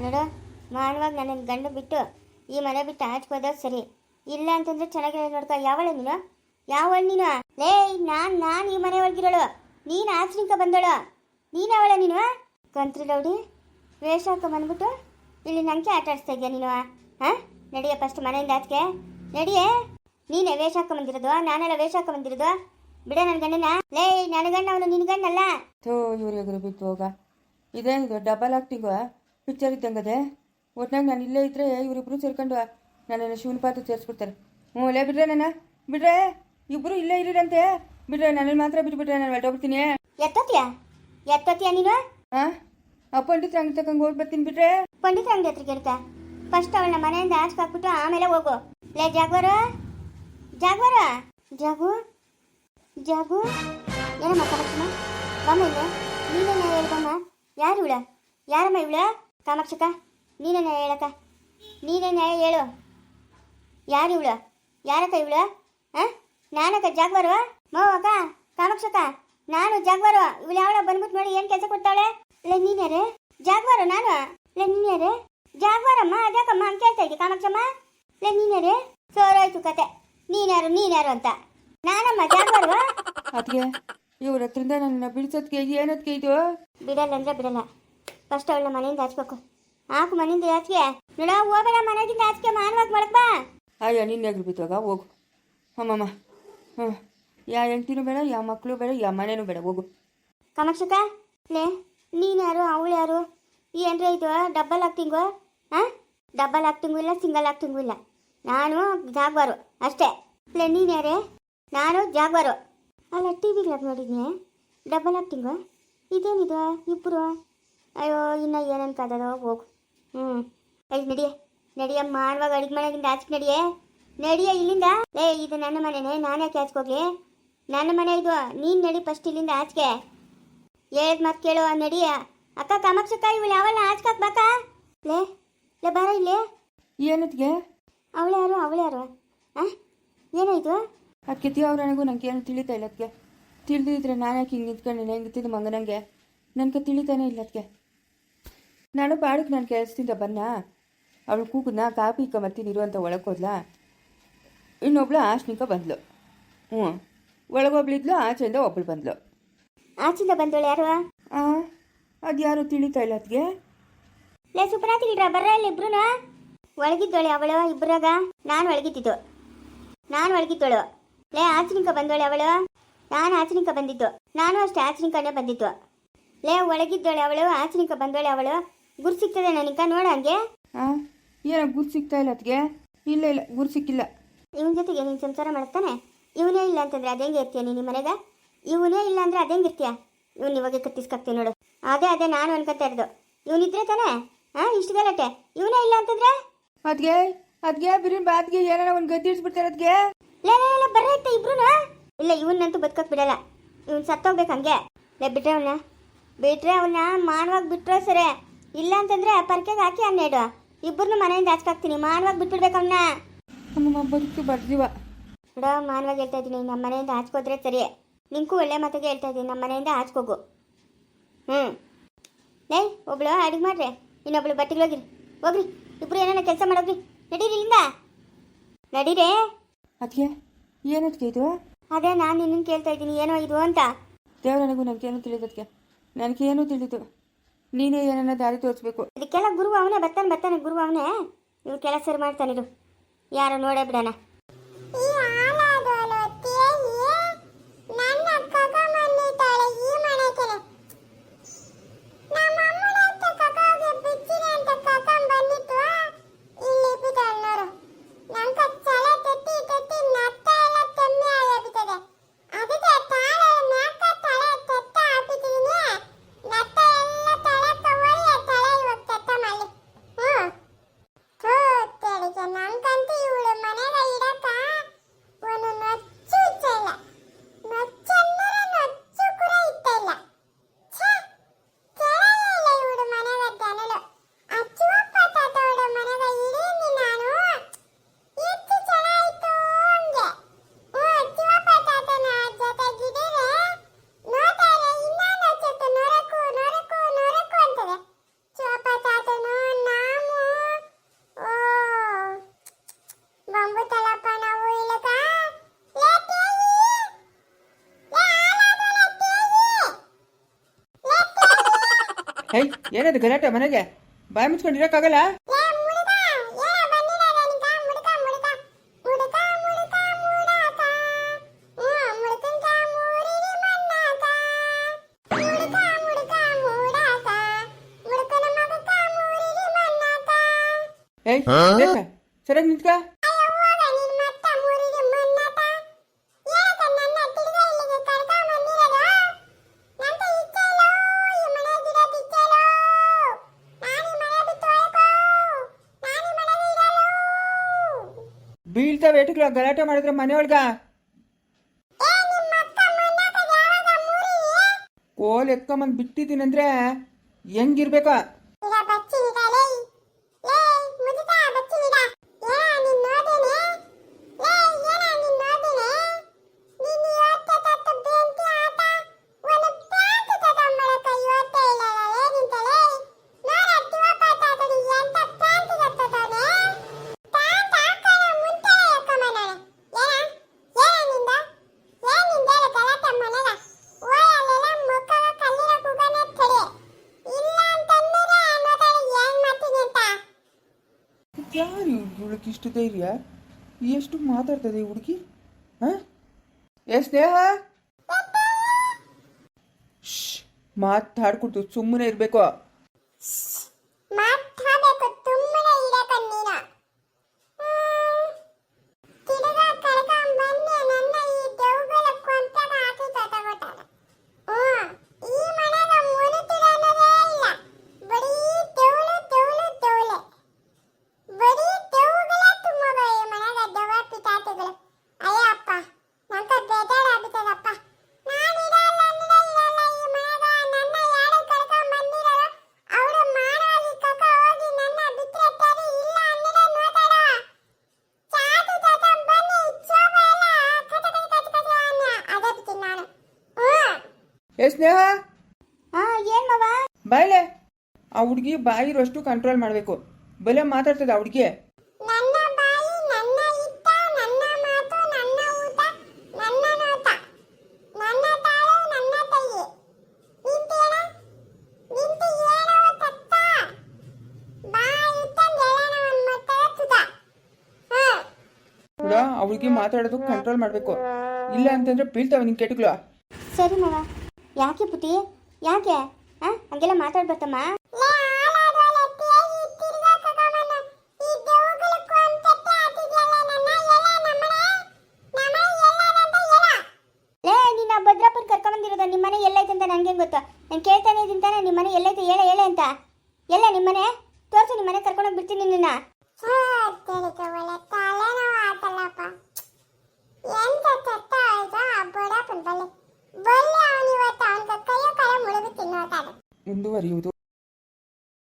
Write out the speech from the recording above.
ನೋಡು ಮಾಡುವಾಗ ನನ್ನ ಗಂಡು ಬಿಟ್ಟು ಈ ಮನೆ ಬಿಟ್ಟು ಆಚ್ಕೋದ ಸರಿ. ಇಲ್ಲ ಅಂತಂದ್ರೆ ಚೆನ್ನಾಗಿ ನೋಡ್ಕೊ, ಯಾವಳೆ ನೀನು? ಯಾವಳು ನೀನು? ಲೇ, ನಾನ್ ನಾನ್ ಈ ಮನೆ ಒಳಗಿರೋಳು. ನೀನು ಆಚರಿಕ ಬಂದಳು. ನೀನು ಅವಳ ನೀನು? ಕಂತ್ರಿ ಲೌಡಿ ವೇಷ ಹಾಕ ಬಂದ್ಬಿಟ್ಟು ಇಲ್ಲಿ ನಂಗೆ ಆಟ ಆಡಿಸ್ತಾ ಇದೆಯಾ ನೀನು? ಹಾ? ನಡಿಯ ಫಸ್ಟ್ ಮನೆಯಿಂದ ಆಚೆಗೆ. ನಡಿಯೇ? ನೀನೇ ವೇಷ ಹಾಕ ಬಂದಿರೋದು? ನಾನೆಲ್ಲ ವೇಷ ಹಾಕ ಬಂದಿರೋದು? ಬಿಡ ನನ್ನ ಗಂಡನ ಲೇ ನನ್ನ ಗಂಡ ಅವನು ನಿನ್ ಗಂಡಲ್ಲ. ಇವರಿಗೆ ಎದುರು ಬಿತ್ತು ಹೋಗ. ಇದೇನಿದು ಡಬಲ್ ಆಕ್ಟಿಂಗು ಪಿಕ್ಚರ್ ಇದ್ದಂಗದೆ ಒಟ್ನಾಗ ನಾನು ಇಲ್ಲೇ ಇದ್ರೆ ಇವರಿಬ್ರು ಸೇರ್ಕೊಂಡು ನನ್ನನ್ನು ಶಿವನ ಪಾತ್ರ ಸೇರಿಸ್ಬಿಡ್ತಾರೆ ಹ್ಞೂ ಲೇ ಬಿಡ್ರೆ ನಾನು? ಬಿಡ್ರೆ ಇಬ್ರು ಇಲ್ಲೇ ಇರಿರಂತೆ. ಬಿಡ್ರೆ ನನ್ನನ್ನು ಮಾತ್ರ ಬಿಟ್ಬಿಟ್ರೆ ನಾನು ಹೊರಟೋಗ್ಬಿಡ್ತೀನಿ ಎತ್ತೋತಿಯಾ? ಎತ್ತೋತಿಯಾ ನೀನು? ಹಾಂ ಆ ಪಂಡಿತ ಹಂಗೆ ತಕ್ಕಂಗೆ ಹೋಗಿ ಬರ್ತೀನಿ ಬಿಡ್ರೆ. ಪಂಡಿತ ಅಂಗಡಿ ಹತ್ರ ಕೇಳ್ಕ ಫಸ್ಟ್ ಅವಳನ್ನ ಮನೆಯಿಂದ ಆಚೆ ಹಾಕ್ಬಿಟ್ಟು ಆಮೇಲೆ ಹೋಗು. ಲೇ ಜಾಗ್ವಾರ. ಜಾಗ್ವಾರ. ಜಾಗು. ಜಾಗು. ಏನಮ್ಮ ಕಾಮಾಕ್ಷಮ್ಮ ಬಮ್ಮ ಇಲ್ಲಿ. ನೀನೇನ ಹೇಳ್ಬಮ್ಮ ಯಾರು ಇವಳ? ಯಾರಮ್ಮ ಇವಳ? ಕಾಮಾಕ್ಷಕ ನೀನೇನ ಹೇಳಕ್ಕ ನೀನೇನ ಹೇಳು? ಯಾರು ಇವಳು? ಯಾರಕ್ಕ ಇವಳು? ಹಾಂ? ನಾನಕ್ಕ ಜಾಗ್ವಾರು? ಮೋವಕ್ಕ ಕಾಮಾಕ್ಷಕ ನಾನು ಜಾಗ್ವಾರು. ಇವಳು ಯಾವಳ ಬಂದ್ಬಿಟ್ಟು ನೋಡಿ ಏನು ಕೆಲಸ ಕೊಡ್ತಾಳೆ? ಇಲ್ಲ ನೀನ್ಯಾರೇ ಜಾಗ್ವಾರು ನಾನು? ಇಲ್ಲ ನೀನ್ಯಾರೇ ಜಾಗ್ವಾರಮ್ಮ ಅದ್ಯಾಕಮ್ಮ? ಅಂತ ಕೇಳ್ತಾ ಇದ್ದೆ ಕಾಮಾಕ್ಷಮ್ಮ? ಇಲ್ಲ ನೀನ್ಯಾರೇ ಸೋರೋಯ್ತು ಕತೆ. ನೀನ್ಯಾರು ನೀನ್ಯಾರು ಅಂತ. ನಾನಮ್ಮ ಜಾಗ್ವಾರು? ಅದಕ್ಕೆ ಇವ್ರ ಹತ್ರಿಂದ ನನ್ನ ಬಿಡಿಸೋದ್ಕೆ ಏನದಕ್ಕೆ ಇದು? ಬಿಡಲ್ಲ ಅಂದ್ರೆ ಬಿಡಲ್ಲ. ಫಸ್ಟ್ ಅವಳ ಮನೆಯಿಂದ ಹಚ್ಬೇಕು. ಹಾಕು ಮನೆಯಿಂದ ಆಚೆಗೆ ನೋಡ ಹೋಗಬೇಡ ಮನೆಯಿಂದ ಆಚೆಗೆ ಮಾನವಾಗಿ ಮಾಡಕ್ ಬಾ. ಅಯ್ಯ ನಿನ್ನೆ ಬಿತ್ತೋಗ ಹೋಗು. ಅಮ್ಮಮ್ಮ ಹಾಂ. ಯಾ ಹೆಂಡ್ತಿನೂ ಬೇಡ ಯಾವ ಮಕ್ಕಳು ಬೇಡ ಯಾವ ಮನೆಯೂ ಬೇಡ ಹೋಗು. ಕಾಮಾಕ್ಷಕ ಲೇ ನೀನು ಯಾರು ಅವಳು ಯಾರು? ಏನ್ರ ಇದು ಡಬ್ಬಲ್ ಆಕ್ಟಿಂಗು ಹಾಂ? ಡಬ್ಬಲ್ ಆಕ್ಟಿಂಗು ಇಲ್ಲ ಸಿಂಗಲ್ ಆಕ್ಟಿಂಗು ಇಲ್ಲ. ನಾನು ಜಾಗ್ವಾರು ಅಷ್ಟೇ. ಲೇ ನೀನು ಯಾರೇ? ನಾನು ಜಾಗ್ವಾರು. ಅಲ್ಲ ಟಿ ವಿಗ್ಲಾಗ ನೋಡಿದ್ನಿ. ಡಬ್ಬಲ್ ಆಕ್ಟಿಂಗು ಇದೇನಿದು ಇಬ್ಬರು ಅಯ್ಯೋ ಇನ್ನು ಏನೇನು ಕಾದದೋ ಹೋಗು. ಹ್ಞೂ ಐದು ನಡಿಯೇ ನಡಿಯ ಮಾಡುವಾಗ ಅಡುಗೆ ಮನೆಗಿಂದ ಆಚೆ ನಡಿಯೇ. ನಡಿಯ ಇಲ್ಲಿಂದ? ಲೇ ಇದು ನನ್ನ ಮನೆನೇ ಯಾಕೆ ಹೋಗ್ಲಿ ನನ್ನ ಮನೆ ಇದು ನೀನು ನಡಿ ಫಸ್ಟ್ ಇಲ್ಲಿಂದ ಆಚೆಗೆ. ಹೇಳಿದ ಮಾತು ಕೇಳು ನಡಿಯ. ಅಕ್ಕ ಕಾಮಾಕ್ಷಕ್ಕ ಇವಳು ಯಾವಲ್ಲ ಆಚ್ಕಾಕ್ ಬಾಕ. ಲೇ ಲೇ ಬಾರ ಇಲ್ಲಿ. ಏನದ್ಗೆ ಅವಳು ಯಾರು ಅವಳು ಯಾರು? ಆ? ಏನಾಯ್ತು ಅದಕ್ಕೆ ಅವ್ರ ನನಗೂ ನಂಗೆ ಏನು ತಿಳಿತಾ ಇಲ್ಲ ಅದಕ್ಕೆ ತಿಳಿದಿದ್ರೆ ನಾನು ಯಾಕೆ ಹಿಂಗೆ ನಿಂತ್ಕೊಂಡು ಹೆಂಗಿತ್ತಿದ್ದು ಮಂಗನಂಗೆ? ನನಗೆ ತಿಳಿತಾನೆ ಇಲ್ಲ ಅದಕ್ಕೆ ನಾನು ಬಾಡಕ್ಕೆ ನಾನು ಕೆಲಸದಿಂದ ಬನ್ನ. ಅವಳು ಕೂಗನ್ನ ಕಾಪಿ ಇಕ್ಕ ಇರು ಅಂತ ಒಳಗೆ ಹೋದ್ಲಾ. ಇನ್ನೊಬ್ಳು ಆಶ್ನಿಕ ಬಂದ್ಲು. ಹ್ಞೂ. ಒಳಗೊಬ್ಳಿದ್ಲು ಆಚೆಯಿಂದ ಒಬ್ಳು ಬಂದ್ಲು. ಆಚಿಂದ ಬಂದೋಳು ಯಾರು? ಆ ಅದು ಯಾರು ತಿಳಿತಾ ಇಲ್ಲ ಅದ್ಗೆ. ಲೇ ಸುಪ್ರಾತಿಲ್ರ ಬರ್ರ ಇಲ್ಲಿ ಇಬ್ರು ಒಳಗಿದ್ದೋಳೆ ಅವಳು ಇಬ್ಬರಾಗ ನಾನು ಒಳಗಿದ್ದಿದ್ದು. ನಾನು ಒಳಗಿದ್ದೋಳು. ಲೇ ಆಚನಿಕ ಬಂದೋಳೆ ಅವಳು. ನಾನು ಆಚನಿಕ ಬಂದಿದ್ದು. ನಾನು ಅಷ್ಟೇ ಆಚನಿಕನೇ ಬಂದಿದ್ದು. ಲೇ ಒಳಗಿದ್ದೋಳೆ ಅವಳು ಆಚನಿಕ ಬಂದೋಳೆ ಅವಳು. ಗುರು ಸಿಗ್ತದೆ ನನಿಕ ನೋಡ ಹಂಗೆ. ಹಾಂ ಏನೋ ಗುರು ಸಿಗ್ತಾ ಇಲ್ಲ ಅದಕ್ಕೆ ಇಲ್ಲ ಇಲ್ಲ ಗುರು ಸಿಕ್ಕಿಲ್ಲ. ಇವನ ಜೊತೆಗೆ ನೀನು ಸಂಸಾರ ಮಾಡ್ತಾನೆ? ಇವನೇ ಇಲ್ಲ ಅಂತಂದ್ರೆ ಅದೇಂಗೆ ಇರ್ತೀಯ ನೀನು ಮನೆಗೆ? ಇವನೇ ಇಲ್ಲ ಅಂದ್ರೆ ಅದೇಂಗೆ ಇರ್ತೀಯ? ಇವ್ನು ಇವಾಗ ಕತ್ತಿಸ್ಕಾಕ್ತೀನಿ ನೋಡು. ಅದೇ ಅದೇ ನಾನು ಅನ್ಕೊತಾ ಇರೋದು. ಇವನಿದ್ರೆ ತಾನೇ? ಹಾಂ ಇಷ್ಟು ಗಲಾಟೆ? ಇವನೇ ಇಲ್ಲ ಅಂತಂದ್ರೆ? ಅದ್ಗೆ ಅದ್ಗೆ ಬಿರಿನ್ ಬಾದ್ಗೆ ಏನಾರ ಒಂದು ಗದ್ದಿ ಇಡ್ಸ್ಬಿಡ್ತಾರೆ ಅದ್ಗೆ ಲೇ ಲೇ ಲೇ ಬರ್ರ ಇತ್ತ ಇಬ್ರುನು. ಇಲ್ಲ ಇವನ್ನಂತೂ ಬದುಕಕ್ ಬಿಡಲ್ಲ. ಇವನ್ ಸತ್ತೋಗ್ಬೇಕು ಹಂಗೆ. ಲೇ ಬಿಟ್ರೆ ಅವನ್ನ. ಬಿಟ್ರೆ ಅವನ್ನ ಮಾನವಾಗಿ ಬಿಟ್ರೆ ಸರಿ. ಇಲ್ಲ ಅಂತಂದ್ರೆ ಪರ್ಕೆಗೆ ಹಾಕಿ ಹನ್ನೆರಡು. ಇಬ್ಬರನ್ನು ಮನೆಯಿಂದ ಹಾಚ್ಕಾಕ್ತೀನಿ ಮಾನವಾಗಿ ಬಿಟ್ಬಿಡ್ಬೇಕು ಅವನ್ನ ನಮ್ಮ ಬದುಕು ಬರ್ದಿವ. ನೋಡ ಮಾನವಾಗಿ ಹೇಳ್ತಾ ಇದ್ದೀನಿ. ನಮ್ಮ ಮನೆಯಿಂದ ಹಾಚ್ಕೋದ್ರೆ ಸರಿ. ನಿಂಗೂ ಒಳ್ಳೆ ಮಾತಿಗೆ ಹೇಳ್ತಾ ಇದ್ದೀನಿ. ನಮ್ಮ ಮನೆಯಿಂದ ಹಾಚ್ಕೋಗು ಹ್ಞೂ ಲೇ ಒಬ್ಳು ಅಡುಗೆ ಮಾಡ್ರಿ. ಇನ್ನೊಬ್ಳು ಬಟ್ಟೆಗೆ ಹೋಗಿರಿ. ಹೋಗ್ರಿ. ಇಬ್ರು ಏನಾರ ಕೆಲಸ ಮಾಡೋಗ್ರಿ. ನಡೀರಿ ಇಲ್ಲಿಂದ. ನಡೀರಿ. ಅದಕ್ಕೆ ಏನದಕ್ಕೆ ಇದು? ಅದೇ ನಾನು ನಿನ್ನನ್ನು ಕೇಳ್ತಾ ಇದ್ದೀನಿ. ಏನೋ ಇದು ಅಂತ. ದೇವ್ರ ನನಗೂ ನನಗೇನು ತಿಳಿದದಕ್ಕೆ ನನಗೇನು ತಿಳಿದು? ನೀನೇ ಏನನ್ನ ದಾರಿ ತೋರಿಸ್ಬೇಕು. ಇದಕ್ಕೆಲ್ಲ ಗುರು ಅವನೇ ಬರ್ತಾನೆ ಬರ್ತಾನೆ ಗುರು ಅವನೇ. ಇವ್ರು ಕೆಲಸ ಮಾಡ್ತಾನೆ ಮಾಡ್ತಾನಿರು ಯಾರು ನೋಡೇ ಬಿಡೋಣ. ಹೇ ಏನದು ಗಲಾಟೆ ಮನೆಗೆ ಬಾಯಿ ಮುಚ್ಕೊಂಡಿರೋಕ್ಕಾಗಲ್ಲ ಏಯ್ ಬೇಕಾ ಸರಿಯಾಗಿ ನಿಂತ್ಕ ಬೀಳ್ತಾವೆ ಗಲಾಟೆ ಮಾಡಿದ್ರೆ ಮನೆಯೊಳಗ? ಕೋಲ್ ಎತ್ಕೊಂಬಂದು ಬಿಟ್ಟಿದ್ದೀನಂದ್ರೆ ಹೆಂಗಿರ್ಬೇಕಾ? ಹುಡುಗಿ ಇಷ್ಟು ಧೈರ್ಯ? ಎಷ್ಟು ಮಾತಾಡ್ತದೆ ಈ ಹುಡುಗಿ? ಹಾ? ಏ ಸ್ನೇಹ? ಶ್ ಮಾತಾಡ್ಕೊಡ್ತು ಸುಮ್ಮನೆ ಇರ್ಬೇಕು ಮಾತಾಡಬೇಕು ತುಂಬನೇ ಇದೆ ಕಣ್ಣೀರ ತಿರುಗಾ ಕರ್ಕೊಂಡ್ ಬಂದೆ ನನ್ನ ಈ ದೇವ್ಗಳ ಕೊಂತಾಗ ಹಾಕಿ ತಗೊತಾನೆ ಹ್ಮ್ ಈ ಮನೆಗ ಮುನಿತಿರನ್ನೋದೇ ಇಲ್ಲ ಬರೀ ದೇವ್ಳು ದೇವ್ಳು ದೇವ್ಳೆ ಬರೀ ದೇವ್ಗಳೇ ತುಂಬವ ಈ ಮನೆಗ ದೆವ್ವ ಪಿತಾತಿಗಳು ಅಯ್ಯಪ್ಪ ನಂತ ಬೇಜಾರಾಗ್ಬಿಟ್ಟದಪ್ಪ ನಾನು ಇರಲ್ಲ ಅಂದ್ರೆ ಇರಲ್ಲ ಈ ಮನೆಗ ನನ್ನ ಯಾರು ಕರ್ಕೊಂಡ್ ಬಂದಿರೋ ಅವರು ಮಾಡೋಗಿ ಕಕ್ಕ ಹೋಗಿ ನನ್ನ ಬಿಟ್ರೆ ಸರಿ ಇಲ್ಲ ಅಂದ್ರೆ ನೋಡೋಣ ಚಾತು ತಾತ ಬನ್ನಿ ಚೋಬ ಎಲ್ಲ ಕಟ ಕಟ ಕಟ ಕಟ ಅನ್ನ ಅದೇ ಬಿಡ್ತೀನಿ ನಾನು ಹ್ಮ್ ಹಾ ಏನ್ ಮವ ಬಾಯ್ಲೆ. ಆ ಹುಡುಗಿ ಬಾಯಿರೋಷ್ಟು ಕಂಟ್ರೋಲ್ ಮಾಡಬೇಕು. ಬಲೆ ಮಾತಾಡ್ತದೆ ಆ ಹುಡುಗಿ. ನನ್ನ ಬಾಯಿ ನನ್ನ ಇಷ್ಟ ನನ್ನ ಮಾತು ನನ್ನ ಊಟ ನನ್ನ ನೋಟ. ನನ್ನ ತಾಳು ನನ್ನ ತಯ್ಯಿ ನಿಂತೇನ? ನಿಂತು ಏನವ ತತ್ತ ಬಾಯಿ ಇಟ್ಟಂದು ಎಳೆನವನ್ ಮಕ್ಕಳ ತುದ. ಹ್ಮ್ ಕೂಡ ಆ ಹುಡುಗಿ ಮಾತಾಡೋದು ಕಂಟ್ರೋಲ್ ಮಾಡಬೇಕು. ಇಲ್ಲ ಅಂತಂದ್ರೆ ಬೀಳ್ತಾವ ನಿನ್ ಕೆಟಗಳು ಸರಿ ಮವ ಯಾಕೆ ಪುಟಿ ಯಾಕೆ? ಹಾಂ ಹಂಗೆಲ್ಲ ನಿನ್ನ ಭದ್ರಾಪುರ ಕರ್ಕೊಂಬಂದಿರೋದು ನಿಮ್ಮನೆ ಎಲ್ಲೈತೆ ಅಂತ ನನಗೆ ಗೊತ್ತು? ನಾನು ಕೇಳ್ತಾನೆ ಇದ್ದೀನಿ ತಾನೆ ನಿಮ್ಮನೆ ಎಲ್ಲೈತೆ, ಹೇಳೆ ಹೇಳೆ ಅಂತ. ಎಲ್ಲ ನಿಮ್ಮನೆ ತೋರ್ಸು ನಿಮ್ಮನೆ ಕರ್ಕೊಂಡೋಗಿ ಬಿಡ್ತೀನಿ ನಿನ್ನ. ಎಂತ ಮುಂದುವರಿಯುವುದು.